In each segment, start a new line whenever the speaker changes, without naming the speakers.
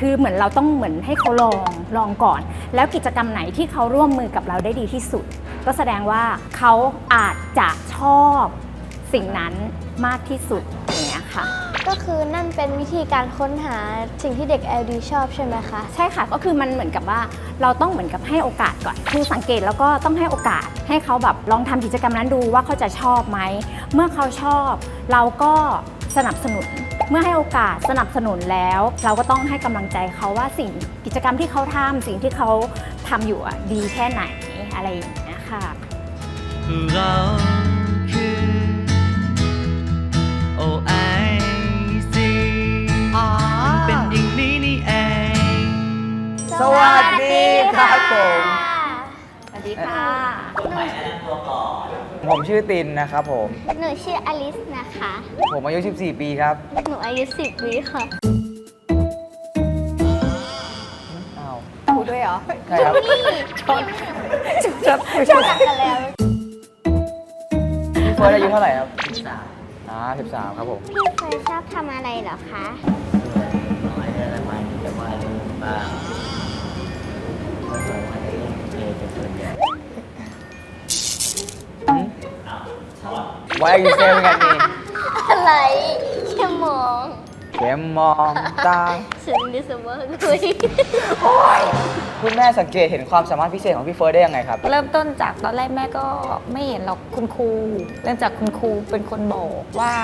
คือเหมือนเราต้องเหมือนให้เขาลองลองก่อน แล้วกิจกรรมไหนที่เขาร่วมมือกับเราได้ดีที่สุด ก็แสดงว่าเขาอาจจะชอบสิ่งนั้นมากที่สุดอย่างเงี้ยค่ะ
ก็คือนั่นเป็นวิธีการค้นหาสิ่งที่เด็ก LD ชอบใช่ไหมคะ
ใช่ค่ะก็คือมันเหมือนกับว่าเราต้องเหมือนกับให้โอกาสก่อน คือสังเกตแล้วก็ต้องให้โอกาสให้เขาแบบลองทำกิจกรรมนั้นดูว่าเขาจะชอบไหม เมื่อเขาชอบ เราก็สนับสนุน เมื่อให้โอกาสสนับสนุนแล้ว เราก็ต้องให้กำลังใจเขาว่าสิ่งกิจกรรมที่เขาทำสิ่งที่เขาทำอยู่อะดีแค่ไหนอะไรอย่างเงี้ยค่ะ
ผมชื่อตินนะครับผม
หนูชื่ออลิสนะคะ
ผมอายุ 14 ปีครับ
หนูอายุ10วิค่ะ
อ้าว
ครูด้วยเหรอ
ใช่ครับ
ชอบชอบ
ชอบกันแล้ว
พี่เฟิร์สอายุเท่าไหร่ครับอ่า13 ครับผม
พี่เคยชอบทำอะไรเหรอคะ
น้อยได้ละมันจะว่าลูกบ้าง
Why are you staring at me
อะไรแค่มอง
เข็มมองตา
ฉันดิสเวอร์คุย
คุณแม่สังเกตเห็นความสามารถพิเศษของพี่เฟิร์สได้ยังไงครับ
เริ่มต้นจากตอนแรกแม่ก็ไม่เห็นหรอกคุณครู เริ่มจากคุณครูเป็นคนบอกว่า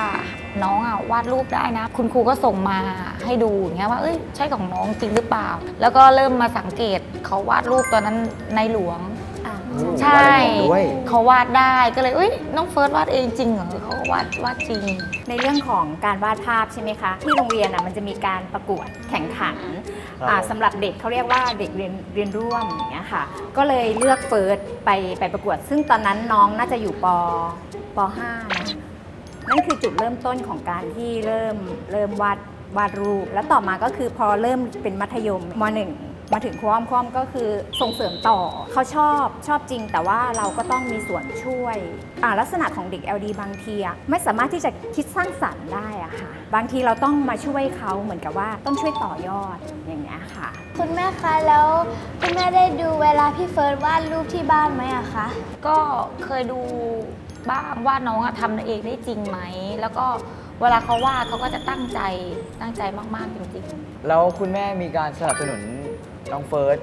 น้องอะวาดรูปได้นะ คุณครูก็ส่งมาให้ดูอย่างเงี้ยว่าเอ้ยใช่ของน้องจริงหรือเปล่า แล้วก็เริ่มมาสังเกตเขาวาดรูปตอนนั้นในหลวง
อ่า
ใช่
วาดรูปด้วย
เขาวาดได้ก็เลยเอ้ยน้องเฟิร์สวาดเองจริงเหรอเขาก็วาดวาดจริง
ในเรื่องของการวาดภาพใช่ไหมคะ ที่โรงเรียนอะมันจะมีการประกวดแข่งขัน
ครับ
อ่าสำหรับเด็กเขาเรียกว่าเด็กเรียนเรียนร่วมอย่างเงี้ยค่ะ ก็เลยเลือกเฟิร์สไปไปประกวด ซึ่งตอนนั้นน้องน่าจะอยู่ปป .5 นะนั่นคือจุดเริ่มต้นของการที่เริ่มเริ่มวาดวาดรูป แล้วต่อมาก็คือพอเริ่มเป็นมัธยมม .1 มาถึงความความก็คือส่งเสริมต่อเขาชอบชอบจริง แต่ว่าเราก็ต้องมีส่วนช่วยอ่าลักษณะของเด็ก LD บางทีอะไม่สามารถที่จะคิดสร้างสรรค์ได้อะค่ะ บางทีเราต้องมาช่วยเขาเหมือนกับว่าต้องช่วยต่อยอดอย่างเงี้ยค่ะ
คุณแม่คะแล้วคุณแม่ได้ดูเวลาพี่เฟิร์สวาดรูปที่บ้านไหมอะคะ
ก็เคยดูบ้างว่าน้องอะทำเองได้จริงไหม แล้วก็เวลาเขาวาดเขาก็จะตั้งใจตั้งใจมากๆจริงๆ
แล้วคุณแม่มีการสนับสนุน น้องเฟิร์ส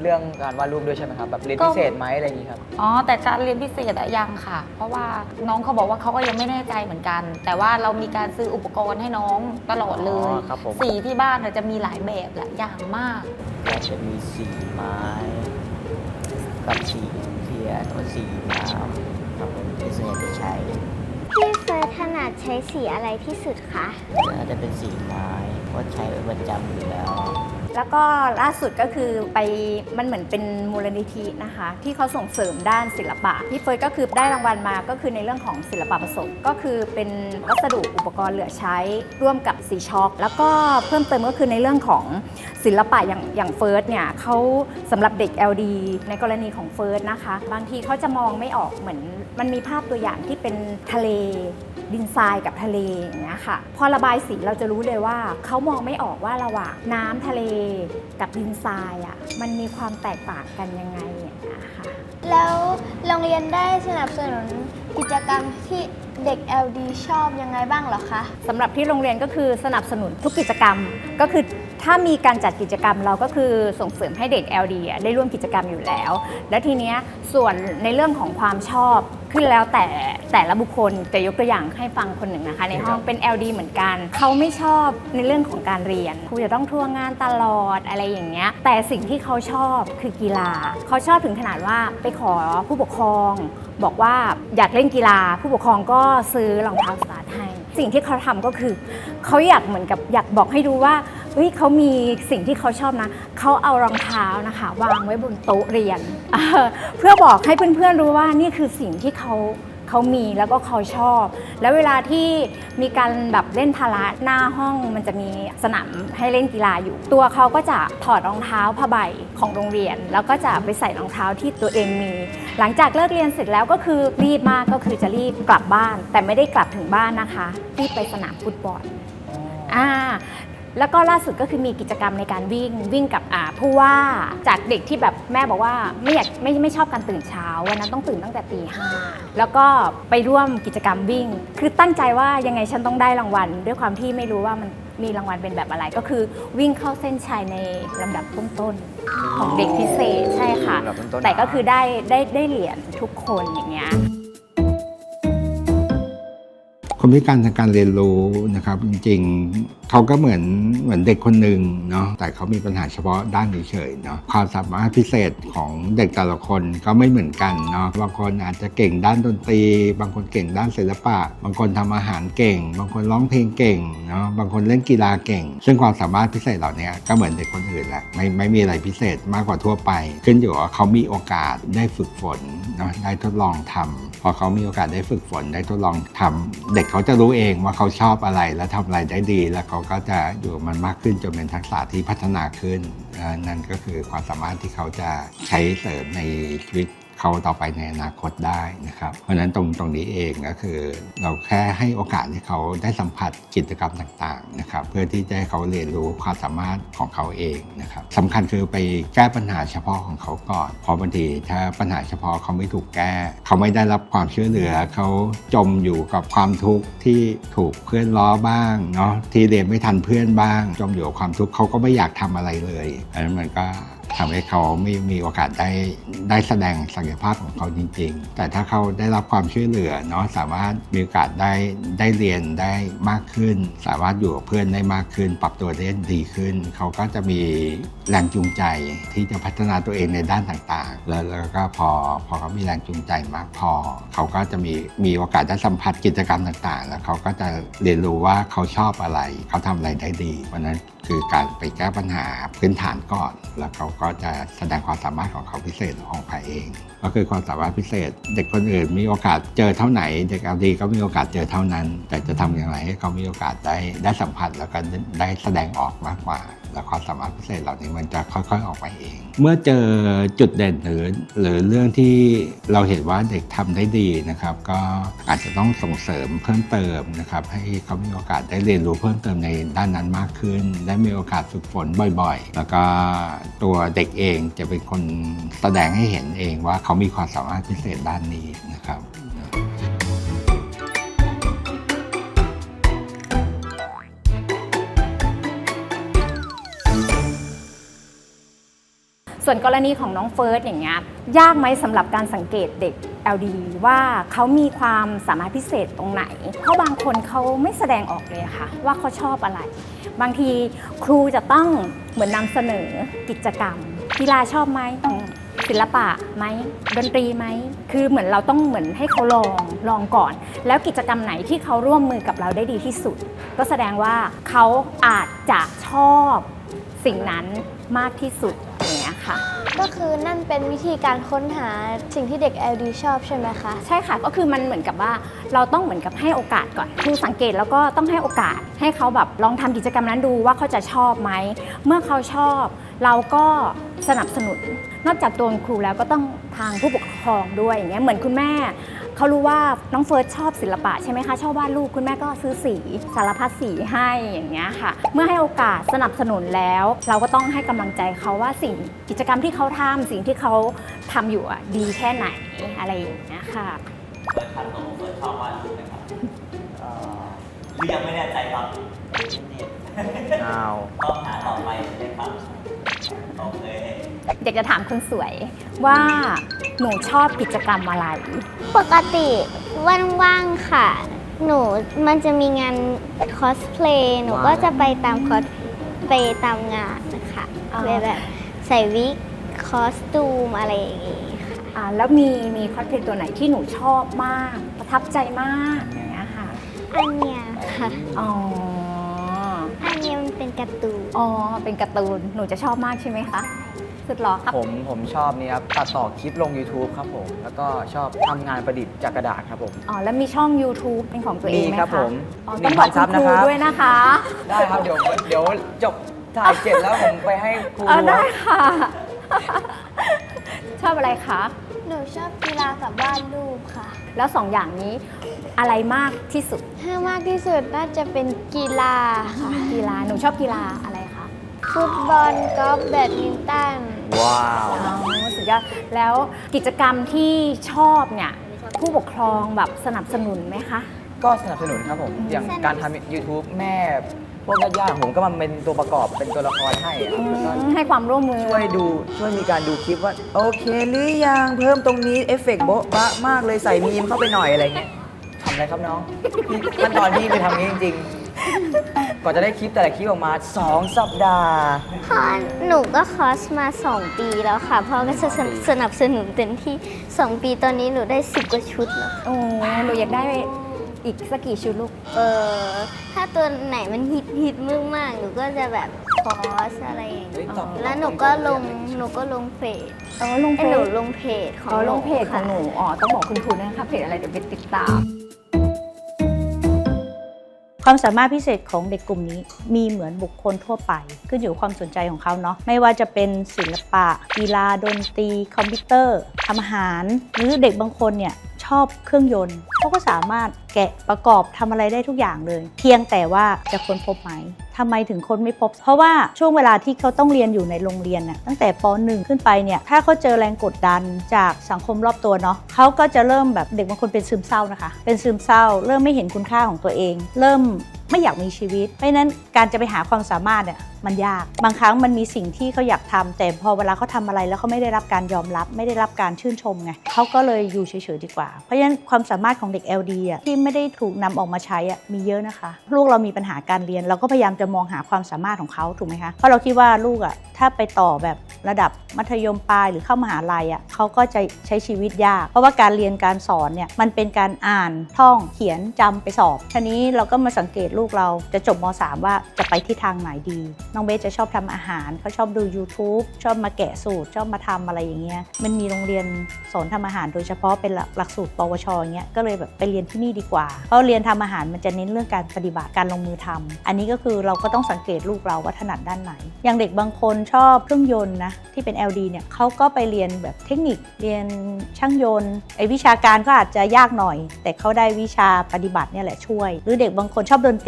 เรื่องการวาดรูปด้วยใช่ไหมครับแบบเรียน
ก็
พิเศษไหมอะไรอย่างนี้ครับ
อ๋อแต่การเรียนพิเศษอะยังค่ะ เพราะว่าน้องเขาบอกว่าเขาก็ยังไม่แน่ใจเหมือนกัน แต่ว่าเรามีการซื้ออุปกรณ์ให้น้องตลอดเลย
อ๋อครับผม
สีที่บ้านอะจะมีหลายแบบหลายอย่างมาก
ก็จะมีสีไม้กับสีเทียนหรือสีน้ำครับผมที่ส่วนใหญ่จะใช้
พี่เฟิร์สถนัดใช้สีอะไรที่สุดคะ
น่าจะเป็นสีไม้เพราะใช้เป็นประจำอยู่แล้ว
แล้วก็ล่าสุดก็คือไปมันเหมือนเป็นมูลนิธินะคะ ที่เขาส่งเสริมด้านศิลปะพี่เฟิร์สก็คือได้รางวัลมาก็คือในเรื่องของศิลปะผสม ก็คือเป็นวัสดุอุปกรณ์เหลือใช้ร่วมกับสีช็อกแล้วก็เพิ่มเติมก็คือในเรื่องของศิลปะอย่างอย่างเฟิร์สเนี่ยเขาสำหรับเด็ก LD ในกรณีของเฟิร์สนะคะ บางทีเขาจะมองไม่ออกเหมือนมันมีภาพตัวอย่างที่เป็นทะเลดินทรายกับทะเลอย่างเงี้ยค่ะ พอระบายสีเราจะรู้เลยว่าเขามองไม่ออกว่าระหว่างน้ำทะเลกับดินทรายอะมันมีความแตกต่างกันยังไงอย่างเงี้ยค่ะ
แล้วโรงเรียนได้สนับสนุนกิจกรรมที่เด็ก LD ชอบยังไงบ้างเหรอคะ
สำหรับที่โรงเรียนก็คือสนับสนุนทุกกิจกรรมก็คือ ถ้ามีการจัดกิจกรรมเราก็คือส่งเสริมให้เด็ก LD อะได้ร่วมกิจกรรมอยู่แล้ว และทีเนี้ยส่วนในเรื่องของความชอบขึ้นแล้วแต่แต่ละบุคคลจะยกตัวอย่างให้ฟังคนหนึ่งนะคะ ในห้องเป็น LD เหมือนกัน เขาไม่ชอบในเรื่องของการเรียนครูจะต้องทัวร์งานตลอดอะไรอย่างเงี้ยแต่สิ่งที่เขาชอบคือกีฬา เขาชอบถึงขนาดว่าไปขอผู้ปกครอง บอกว่าอยากเล่นกีฬา ผู้ปกครองก็ซื้อรองเท้าสตาร์ทให้ สิ่งที่เขาทำก็คือ เขาอยากเหมือนกับอยากบอกให้ดูว่าเฮ้ยเขามีสิ่งที่เขาชอบนะเขาเอารองเท้านะคะ วางไว้บนโต๊ะเรียน เพื่อบอกให้เพื่อนๆรู้ว่านี่คือสิ่งที่เขาเขามีแล้วก็เขาชอบ แล้วเวลาที่มีการแบบเล่นพาระหน้าห้องมันจะมีสนามให้เล่นกีฬาอยู่ ตัวเขาก็จะถอดรองเท้าผ้าใบของโรงเรียน แล้วก็จะไปใส่รองเท้าที่ตัวเองมี หลังจากเลิกเรียนเสร็จแล้วก็คือรีบมากก็คือจะรีบกลับบ้าน แต่ไม่ได้กลับถึงบ้านนะคะรีบไปสนามฟุตบอลอ่า แล้วก็ล่าสุดก็คือมีกิจกรรมในการวิ่งวิ่งกับอ่าผู้ว่าจากเด็กที่แบบแม่บอกว่าไม่อยากไม่ไม่ชอบการตื่นเช้าวันนั้นต้องตื่นตั้งแต่ตีห้าแล้วก็ไปร่วมกิจกรรมวิ่ง คือตั้งใจว่ายังไงฉันต้องได้รางวัล ด้วยความที่ไม่รู้ว่ามันมีรางวัลเป็นแบบอะไรก็คือวิ่งเข้าเส้นชัยในลำดับต้นๆของเด็กพิเศษใช่ค่ะ
ลำดับต้นๆ
แต่ก็คือได้ได้ได้เหรียญทุกคนอย่างเงี้ย
คนพิการทางการเรียนรู้นะครับ จริงๆเขาก็เหมือนเหมือนเด็กคนหนึ่งเนาะแต่เขามีปัญหาเฉพาะด้านเฉยๆเนาะความสามารถพิเศษของเด็กแต่ละคนก็ไม่เหมือนกันเนาะบางคนอาจจะเก่งด้านดนตรี บางคนเก่งด้านศิลปะ บางคนทำอาหารเก่ง บางคนร้องเพลงเก่งเนาะบางคนเล่นกีฬาเก่ง ซึ่งความสามารถพิเศษเหล่านี้ก็เหมือนเด็กคนอื่นแหละไม่ไม่มีอะไรพิเศษมากกว่าทั่วไป ขึ้นอยู่ว่าเขามีโอกาสได้ฝึกฝนเนาะได้ทดลองทำพอเขามีโอกาสได้ฝึกฝนได้ทดลองทำเด็กเขาจะรู้เองว่าเขาชอบอะไรและทำอะไรได้ดี แล้วเขาก็จะอยู่กับมันมากขึ้นจนเป็นทักษะที่พัฒนาขึ้นอ่านั่นก็คือความสามารถที่เขาจะใช้เสริมในชีวิต เขาต่อไปในอนาคตได้นะครับ เพราะฉะนั้นตรงตรงนี้เองก็คือ เราแค่ให้โอกาสให้เขาได้สัมผัสกิจกรรมต่างๆนะครับ เพื่อที่จะให้เขาเรียนรู้ความสามารถของเขาเองนะครับสำคัญคือไปแก้ปัญหาเฉพาะของเขาก่อนเพราะบางทีถ้าปัญหาเฉพาะเขาไม่ถูกแก้ เขาไม่ได้รับความช่วยเหลือเขาจมอยู่กับความทุกข์ที่ถูกเพื่อนล้อบ้างเนาะที่เรียนไม่ทันเพื่อนบ้าง จมอยู่กับความทุกข์เขาก็ไม่อยากทำอะไรเลยอันนั้นมันก็ ทำให้เขาไม่มีโอกาสได้ได้แสดงศักยภาพของเขาจริง ๆ แต่ถ้าเขาได้รับความช่วยเหลือเนาะสามารถมีโอกาสได้ได้เรียนได้มากขึ้น สามารถอยู่กับเพื่อนได้มากขึ้น ปรับตัวได้ดีขึ้น เขาก็จะมีแรงจูงใจที่จะพัฒนาตัวเองในด้านต่างๆ แล้วแล้วก็พอพอเขามีแรงจูงใจมากพอ เขาก็จะมีมีโอกาสได้สัมผัสกิจกรรมต่างๆ แล้วเขาก็จะเรียนรู้ว่าเขาชอบอะไร เขาทำอะไรได้ดีเพราะนั้น คือการไปแก้ปัญหาพื้นฐานก่อน แล้วเขาก็จะแสดงความสามารถของเขาพิเศษออกไปเอง ก็คือความสามารถพิเศษ เด็กคนอื่นมีโอกาสเจอเท่าไหน เด็กเอาดีก็มีโอกาสเจอเท่านั้น แต่จะทำอย่างไรให้เขามีโอกาสได้ได้สัมผัสแล้วก็ได้แสดงออกมากกว่า แล้วความสามารถพิเศษเหล่านี้มันจะค่อย ๆ ออกมาเอง เมื่อเจอจุดเด่นหรือหรือเรื่องที่เราเห็นว่าเด็กทำได้ดีนะครับ ก็อาจจะต้องส่งเสริมเพิ่มเติมนะครับ ให้เขามีโอกาสได้เรียนรู้เพิ่มเติมในด้านนั้นมากขึ้นได้มีโอกาสฝึกฝนบ่อยๆ แล้วก็ตัวเด็กเองจะเป็นคนแสดงให้เห็นเองว่าเขามีความสามารถพิเศษด้านนี้นะครับ
ส่วนกรณีของน้องเฟิร์สอย่างเงี้ยยากไหมสำหรับการสังเกตเด็ก LD ว่าเขามีความสามารถพิเศษตรงไหน เพราะบางคนเขาไม่แสดงออกเลยค่ะ ว่าเขาชอบอะไร บางทีครูจะต้องเหมือนนำเสนอกิจกรรมกีฬาชอบไหมศิลปะไหมดนตรีไหมคือเหมือนเราต้องเหมือนให้เขาลองลองก่อน แล้วกิจกรรมไหนที่เขาร่วมมือกับเราได้ดีที่สุด ก็แสดงว่าเขาอาจจะชอบสิ่งนั้นมากที่สุด ค่ะ
ก็คือนั่นเป็นวิธีการค้นหาสิ่งที่เด็ก LD ชอบใช่ไหมคะ
ใช่ค่ะก็คือมันเหมือนกับว่าเราต้องเหมือนกับให้โอกาสก่อนคือสังเกตแล้วก็ต้องให้โอกาสให้เขาแบบลองทำกิจกรรมนั้นดูว่าเขาจะชอบไหมเมื่อเขาชอบ เราก็สนับสนุน นอกจากตัวครูแล้วก็ต้องทางผู้ปกครองด้วยอย่างเงี้ยเหมือนคุณแม่ เขารู้ว่าน้องเฟิร์สชอบศิลปะใช่ไหมคะ ชอบวาดรูปคุณแม่ก็ซื้อสีสารพัดสีให้อย่างเงี้ยค่ะ เมื่อให้โอกาสสนับสนุนแล้ว เราก็ต้องให้กำลังใจเขาว่าสิ่งกิจกรรมที่เขาทำสิ่งที่เขาทำอยู่อะดีแค่ไหนอะไรอย่างเงี้ยค่ะ
หรือยังไม่แน่ใจครับ
อ้าว
ต้องหาต่อไปใช่ไหมครับโอเค
อยากจะถามคนสวยว่าหนูชอบกิจกรรมอะไร
ปกติว่างๆค่ะ หนูมันจะมีงานคอสเพลย์หนูก็จะไปตามคอสไปตามงานนะคะ
อ๋อ
เลยแบบใส่วิกคอสตูมอะไรอย่างงี้ค่ะ
อ่าแล้วมีมีคอสเพลย์ตัวไหนที่หนูชอบมาก ประทับใจมาก อย่างเงี้ยค่ะ
อันเนี้ยค่ะ
อ๋อ
อันเนี้ยมันเป็นการ์ตูน
อ๋อ เป็นการ์ตูน หนูจะชอบมากใช่ไหมคะ สุดหรอครับ
ผมผมชอบนี่ครับตัดต่อคลิปลง YouTube ครับผม แล้วก็ชอบทำงานประดิษฐ์จากกระดาษครับผม
อ๋อ แล้วมีช่อง YouTube เป็นของตัวเองไหม
มี
คะ
ครับผม
อ๋อ
หนึ่
ต้อง
ง
บ
พั
อก
น
คุณครู
ซับนะครับ
ด้วยนะคะ
ได้ครับ เดี๋ยวเดี๋ยวจบถ่ายเสร็จแล้วผมไปให้ครู
เออ
ดู
ได้
ครับ
ค่ะ ชอบอะไรคะ
ห
หนูชอบกีฬากับวาดรูปค่ะ
แล้วสองอย่างนี้ อะไรมากที่สุด
ถ้ามากที่สุดน่าจะเป็นกีฬาค่ะ
กีฬาหนูชอบกีฬาอะไรคะ
ฟุตบอลกอล์ฟแบดมินตัน
ว้าว
อ๋อสุดยอดแล้วกิจกรรมที่ชอบเนี่ยผู้ปกครองแบบสนับสนุนไหมคะ
ก็สนับสนุนครับผม อย่างการทำ YouTube แม่พวกญาติๆผมก็มาเป็นตัวประกอบเป็นตัวละครให้อะครับแล้วก็
ให้ความร่วมมือ
ช่วยดูช่วยมีการดูคลิปว่า โอเคหรือยังเพิ่มตรงนี้เอฟเฟกต์โบ๊ะบะมากเลยใส่มีมเข้าไปหน่อยอะไรเงี้ยทำ อะไรครับน้องขั้นตอนที่ไปทำนี้จริงๆ ก่อนจะได้คลิปแต่ละคลิปออกมา 2 สัปดาห์
พอหนูก็คอร์สมา 2 ปีแล้วค่ะพ่อก็จะสนสนับสนุนเต็มที่ 2 ปีตอนนี้หนูได้ 10กว่าชุดแล้วค่ะ
โอ้หนูอยากได้อีกสักกี่ชุดลูก
เออถ้าตัวไหนมันฮิตฮิตมากๆหนูก็จะแบบคอร์สอะไรอย่าง
เฮ้
เงี้
ย
ย
ตอบ
แล้วหนูก็ลงหนูก็ลงเพจ
เออลงเพ
ไอ้หนู
จ
ลงเพจของ
อ๋อลงเพจของหนู
ค่ะ
อ๋อ ต้องบอกคุณครูนะคะเพจอะไรเดี๋ยวไปติดตาม
ความสามารถพิเศษของเด็กกลุ่มนี้มีเหมือนบุคคลทั่วไป ขึ้นอยู่ความสนใจของเขาเนาะไม่ว่าจะเป็นศิลปะกีฬาดนตรี คอมพิวเตอร์ทำอาหาร หรือเด็กบางคนเนี่ย ชอบเครื่องยนต์เขาก็สามารถแกะประกอบทำอะไรได้ทุกอย่างเลย เพียงแต่ว่าจะค้นพบไหมทำไมถึงค้นไม่พบ เพราะว่าช่วงเวลาที่เขาต้องเรียนอยู่ในโรงเรียนน่ะตั้งแต่ป .1 ขึ้นไปเนี่ยถ้าเขาเจอแรงกดดันจากสังคมรอบตัวเนาะเขาก็จะเริ่มแบบเด็กบางคนเป็นซึมเศร้านะคะ เป็นซึมเศร้า เริ่มไม่เห็นคุณค่าของตัวเอง เริ่ม ไม่อยากมีชีวิต เพราะนั้นการจะไปหาความสามารถเนี่ยมันยาก บางครั้งมันมีสิ่งที่เขาอยากทำแต่พอเวลาเขาทำอะไรแล้วเขาไม่ได้รับการยอมรับ ไม่ได้รับการชื่นชมไงเขาก็เลยอยู่เฉยๆดีกว่า เพราะฉะนั้นความสามารถของเด็ก LD อะที่ไม่ได้ถูกนำออกมาใช้อะมีเยอะนะคะ ลูกเรามีปัญหาการเรียน เราก็พยายามจะมองหาความสามารถของเขาถูกไหมคะเพราะเราคิดว่าลูกอะถ้าไปต่อแบบระดับมัธยมปลายหรือเข้ามหาลัยอะเขาก็จะใช้ชีวิตยาก เพราะว่าการเรียนการสอนเนี่ยมันเป็นการอ่านท่องเขียนจำไปสอบทีนี้เราก็มาสังเกตลูกเราจะจบม .3 ว่าจะไปที่ทางไหนดี น้องเบสจะชอบทำอาหารเขาชอบดู YouTube ชอบมาแกะสูตร ชอบมาทำอะไรอย่างเงี้ยมันมีโรงเรียนสอนทำอาหารโดยเฉพาะเป็นหลักหลักสูตร ปวชอย่างเงี้ยก็เลยแบบไปเรียนที่นี่ดีกว่า เพราะเรียนทำอาหารมันจะเน้นเรื่องการปฏิบัติการลงมือทำอันนี้ก็คือเราก็ต้องสังเกตลูกเราว่าถนัดด้านไหน อย่างเด็กบางคนชอบเครื่องยนต์นะที่เป็น LD เนี่ยเขาก็ไปเรียนแบบเทคนิคเรียนช่างยนต์ไอวิชาการก็อาจจะยากหน่อย แต่เขาได้วิชาปฏิบัติเนี่ยแหละช่วย หรือเด็กบางคนชอบดนตรี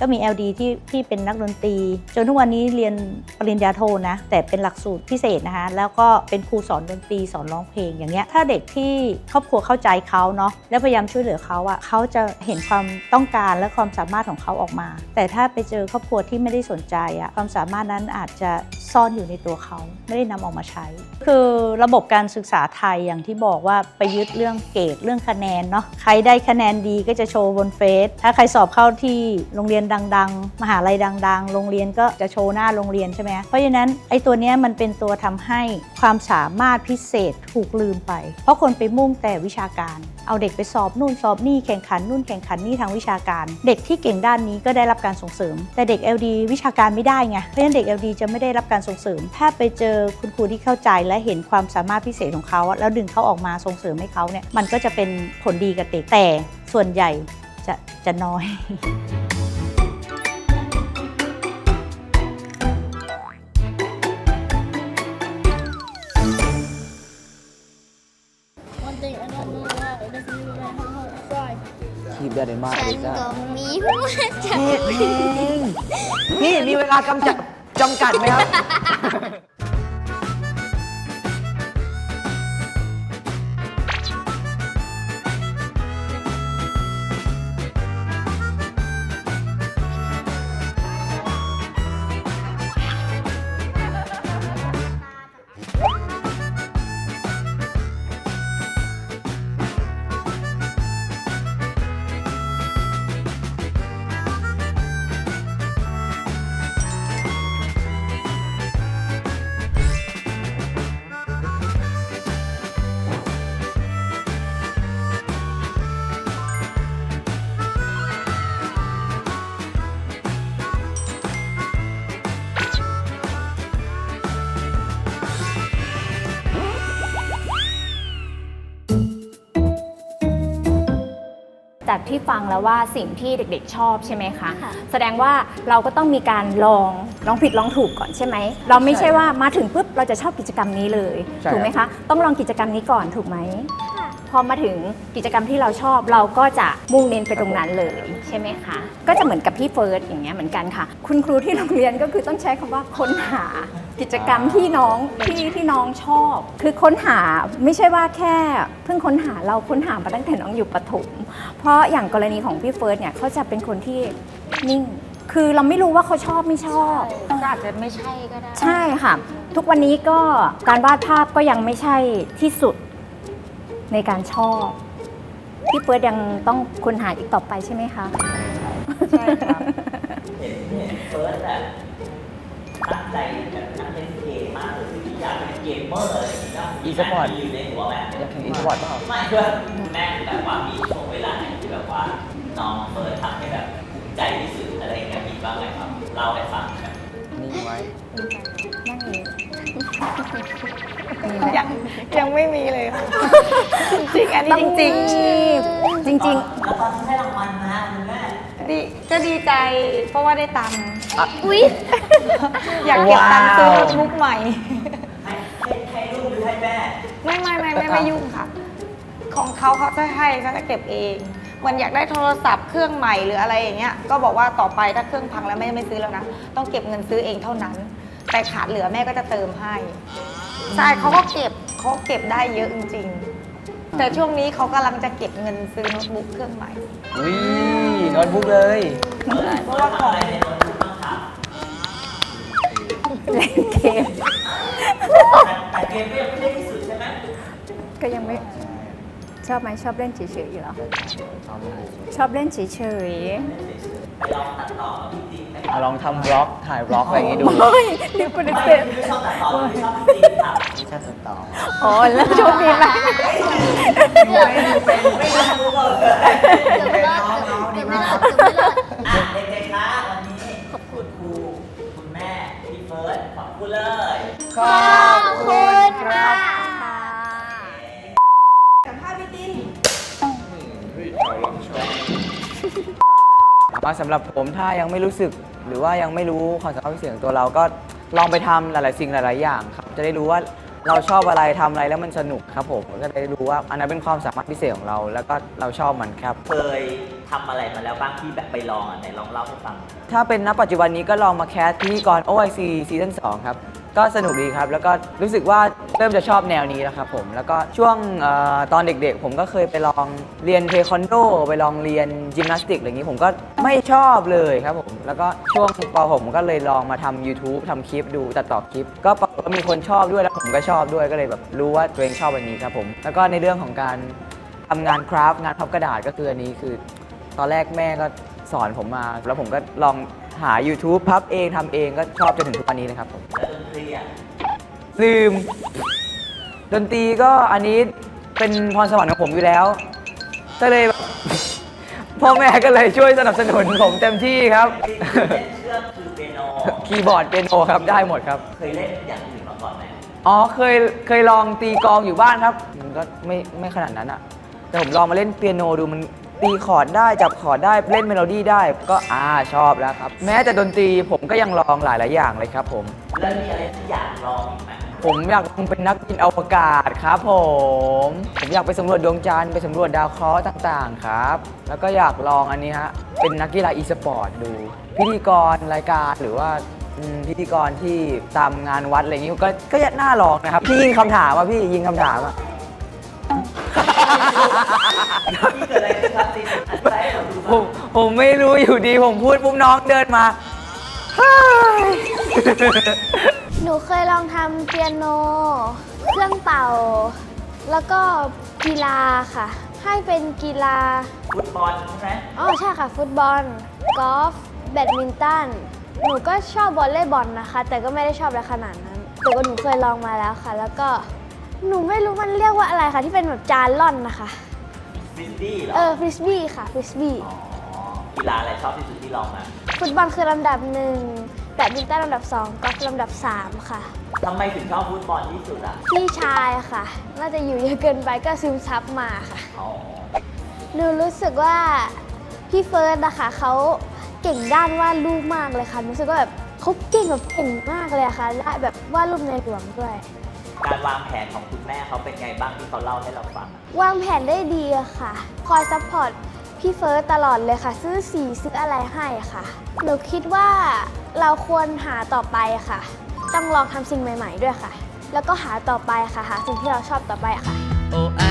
ก็มี LD ที่ที่เป็นนักดนตรี จนทุกวันนี้เรียนปริญญาโทนะ แต่เป็นหลักสูตรพิเศษนะคะ แล้วก็เป็นครูสอนดนตรีสอนร้องเพลงอย่างเงี้ยถ้าเด็กที่ครอบครัวเข้าใจเขาเนาะแล้วพยายามช่วยเหลือเขาอะเขาจะเห็นความต้องการและความสามารถของเขาออกมา แต่ถ้าไปเจอครอบครัวที่ไม่ได้สนใจอะความสามารถนั้นอาจจะซ่อนอยู่ในตัวเขาไม่ได้นำออกมาใช้ คือระบบการศึกษาไทยอย่างที่บอกว่าไปยึดเรื่องเกรดเรื่องคะแนนเนาะใครได้คะแนนดีก็จะโชว์บนเฟซถ้าใครสอบเข้าที่โรงเรียนดัง ๆ มหาลัยดัง ๆ โรงเรียนก็จะโชว์หน้าโรงเรียนใช่ไหมเพราะฉะนั้นไอ้ตัวนี้มันเป็นตัวทำให้ความสามารถพิเศษถูกลืมไป เพราะคนไปมุ่งแต่วิชาการ เอาเด็กไปสอบนู่นสอบนี่แข่งขันนู่นแข่งขันนี่ทางวิชาการ เด็กที่เก่งด้านนี้ก็ได้รับการส่งเสริม แต่เด็ก LD วิชาการไม่ได้ไงเพราะฉะนั้นเด็ก LD จะไม่ได้รับการส่งเสริม ถ้าไปเจอคุณครูที่เข้าใจและเห็นความสามารถพิเศษของเขา แล้วดึงเขาออกมาส่งเสริมให้เขาเนี่ยมันก็จะเป็นผลดีกับเด็กแต่ส่วนใหญ่จะจะน้อย
คีบได้เลยมาก
ฉั
เล
น
ยจ้า
ก็มีหัวใจ
พี่เพลงพี่มีเวลากำจัดจำกัดไหมครับ
ที่ฟังแล้วว่าสิ่งที่เด็กๆชอบใช่ไหมคะ
ค่ะ
แสดงว่าเราก็ต้องมีการลองลองผิดลองถูกก่อนใช่ไหมเราไม่ใช่ว่ามาถึงปุ๊บเราจะชอบกิจกรรมนี้เลย
ใช่
ถูกไหมคะต้องลองกิจกรรมนี้ก่อนถูกไหม
ค่ะ
พอมาถึงกิจกรรมที่เราชอบเราก็จะมุ่งเน้นไปตรงนั้นเลยใช่ไหมคะ ก็จะเหมือนกับพี่เฟิร์สอย่างเงี้ยเหมือนกันค่ะ คุณครูที่โรงเรียนก็คือต้องใช้คำว่าค้นหากิจกรรมที่น้องที่ที่น้องชอบ คือค้นหาไม่ใช่ว่าแค่ เพิ่งค้นหาเราค้นหามาตั้งแต่น้องอยู่ประถมเพราะอย่างกรณีของพี่เฟิร์สเนี่ยเขาจะเป็นคนที่นิ่งคือเราไม่รู้ว่าเขาชอบไม่ชอบ
ก็อาจจะไม่ใช่ก็ได้
ใช่ค่ะ ทุกวันนี้ก็การวาดภาพก็ยังไม่ใช่ที่สุด ในการชอบ พี่เฟิร์สยังต้องค้นหาอีกต่อไปใช่ไหมคะ
ใช่ครับ
เห็นเห็นเฟิร์สแบบตั้งใจแบบนั่งเล่นเกมมากเลยคืออยากเป็นเกมเมอร์อะไรอย่างเงี้ย
อีสปอร์ต
มีอยู่ในหัวไหม
อยากแข่งอีสปอร์ตเปล่า
ไม่เพื่อนแม่แบบว่ามีช่วงเวลาไหนที่แบบว่าน้องเฟิร์สทำให้แบบภูมิใจที่สุดอะไรอย่างเงี้ยมีบ้างไหมครับเล่าให้ฟังครับ
นิ่งไว้
นั่งเลย
ยังยังไม่มีเลยค่ะจริงๆอันนี้จริง
จริงจริง
แล้วตอนที่ให้รางวัลนะคุณแม่
ๆดีก็ดีใจเพราะว่าได้ตังค์
อุ๊ย
อยากเก็บตังค์ซื้อโน้ตบุ๊กใหม่
ให้ให้ให้ลูกหรือให้แม่
ไม่ไม่ไม่ไม่ไม่ยุ่งค่ะ ของเขาเขาจะให้เขาจะเก็บเองเหมันอยากได้โทรศัพท์เครื่องใหม่หรืออะไรอย่างเงี้ยก็บอกว่าต่อไปถ้าเครื่องพังแล้วแม่ไม่ซื้อแล้วนะ ต้องเก็บเงินซื้อเองเท่านั้น แต่ขาดเหลือแม่ก็จะเติมให้ ใช่เขาก็เก็บเขาเก็บได้เยอะจริง ๆ แต่ช่วงนี้เขากำลังจะเก็บเงินซื้อโน้ตบุ๊กเครื่องใหม่
อุ้ยโน้ตบุ๊กเลย
เพราะว่าของ
ๆเล่นเกม
แต่เกมก็ยังไม่ได้ที่สุดใช่ไหม
ก็ยังไม่ ชอบไหมชอบเล่นเฉยๆอยู่เหรอชอบเล่นเฉย
ไปลองตัดต่อกับพี่ติ๊กไหม
เอาลองทำบล็อกถ่ายบล็อกอะไรอย่างงี้ดู
ๆเฮ้ยดิปเดเซ
ไม่ชอบตัดต่อไม่ชอบพี่ติ๊กครับไม่ชอบตัดต่อ
อ๋อแล้วโชคดีไหม
ไม่รู้เลย
เกือบไม่รอดเกือบไม่รอดเกือบไม่รอด
อะเด็กๆคะวันนี้ขอบคุณครูคุณแม่พี่เฟิร์สขอบคุณเลย
ขอบคุณค่ะ
ว่าสำหรับผมถ้ายังไม่รู้สึก หรือว่ายังไม่รู้ความสามารถพิเศษของตัวเราก็ลองไปทำหลาย ๆ สิ่งหลาย ๆ อย่างครับ จะได้รู้ว่าเราชอบอะไรทำอะไรแล้วมันสนุกครับผมก็จะได้รู้ว่าอันนั้นเป็นความสามารถพิเศษของเรา แล้วก็เราชอบมันครับ
เคยทำอะไรมาแล้วบ้างที่แบบไปลองอะไหนลองเล่าให้ฟัง
ถ้าเป็นณปัจจุบันนี้ก็ลองมาแคสพิธีกร OIC ซีซั่น2ครับ ก็สนุกดีครับ แล้วก็รู้สึกว่าเริ่มจะชอบแนวนี้แล้วครับผม แล้วก็ช่วงเออตอนเด็กๆ ผมก็เคยไปลองเรียนเทควันโด ไปลองเรียนยิมนาสติกอะไรอย่างนี้ผมก็ไม่ชอบเลยครับผม แล้วก็ช่วงปผมก็เลยลองมาทำ YouTube ทำคลิปดูตัดต่อคลิป ก็ปรากฏว่ามีคนชอบด้วยแล้วผมก็ชอบด้วยก็เลยแบบรู้ว่าตัวเองชอบอันนี้ครับผม แล้วก็ในเรื่องของการทำงานคราฟต์งานพับกระดาษก็คืออันนี้คือ ตอนแรกแม่ก็สอนผมมา แล้วผมก็ลอง หา YouTube พับเองทำเองก็ชอบจนถึงทุกวันนี้เลยครับผม
แล้วดนตรีอะ
ลืม ดนตรีก็อันนี้เป็นพรสวรรค์ของผมอยู่แล้ว ก็เลยแบบ พ่อแม่ก็เลยช่วยสนับสนุนผมเต็มที่ครับ
เล่นเครื่องคือเปียโน
คีย์บอร์ดเปียโนครับได้หมดครับ
เคยเล่นอย่างอื่นมาก่อนไหม
อ๋อเคยเคยลองตีกลองอยู่บ้านครับ มันก็ไม่ไม่ขนาดนั้นอะแต่ผมลองมาเล่นเปียโนดูมัน ตีคอร์ดได้จับคอร์ดได้เล่นเมโลดี้ได้ก็อ่าชอบแล้วครับ แม้แต่ดนตรีผมก็ยังลองหลายหลายๆอย่างเลยครับผม
แล้วมีอะไรที่อยากลองอีกไหม
ผมอยากลองเป็นนักบินอวกาศครับผม ผมอยากไปสำรวจดวงจันทร์ไปสำรวจดาวเคราะห์ต่างๆครับ แล้วก็อยากลองอันนี้ฮะเป็นนักกีฬาอีสปอร์ตดู พิธีกรรายการหรือว่าอืมพิธีกรที่ตามงานวัดอะไรอย่างงี้ก็ก็น่าลองนะครับพี่ยิงคำถามอะพี่ยิงคำถามอะ
ที่ เกิดอะไรขึ้นครับตีอธิบายให้ผมดู
ผมผมไม่รู้อยู่ดีผมพูดปุ๊บน้องเดินมา
หนูเคยลองทำเปียโน เครื่องเป่า แล้วก็กีฬาค่ะ ให้เป็นกีฬา
ฟุตบอลใช่ไหม
อ๋อใช่ค่ะ ฟุตบอล กอล์ฟ แบดมินตัน หนูก็ชอบบอลเล่บอลนะคะ แต่ก็ไม่ได้ชอบอะไรขนาดนั้น แต่ว่าหนูเคยลองมาแล้วค่ะ แล้วก็หนูไม่รู้มันเรียกว่าอะไรค่ะ ที่เป็นแบบจานล่อนนะคะ
ฟิสบี้เหรอ
เออฟริสบี้ค่ะฟริสบี้
อ๋อกีฬาอะไรชอบที่สุดที่ลองมา
ฟุตบอลคือลำดับหนึ่งแบดมินตันลำดับสองกอล์ฟลำดับสามค่ะ
ทำไมถึงชอบฟุตบอลที่สุดอะ
พี่ชายค่ะ น่าจะอยู่เยอะเกินไปก็ซึมซับมาค่ะ
อ๋อ
หหนูรู้สึกว่าพี่เฟิร์สนะคะเขาเก่งด้านวาดรูปมากเลยค่ะ รู้สึกว่าแบบเขาเก่งแบบเก่งมากเลยอะค่ะและแบบวาดรูปในหลวงด้วย
การวางแผนของคุณแม่เขาเป็นไงบ้างที่เขาเล่าให้เราฟัง
วางแผนได้ดีอะค่ะ คอยซัพพอร์ตพี่เฟิร์สตลอดเลยค่ะ ซื้อสีซื้ออะไรให้ค่ะ หนูคิดว่าเราควรหาต่อไปค่ะ ต้องลองทำสิ่งใหม่ ๆ ด้วยค่ะ แล้วก็หาต่อไปค่ะ หาสิ่งที่เราชอบต่อไปค่ะ
โอ้ไอ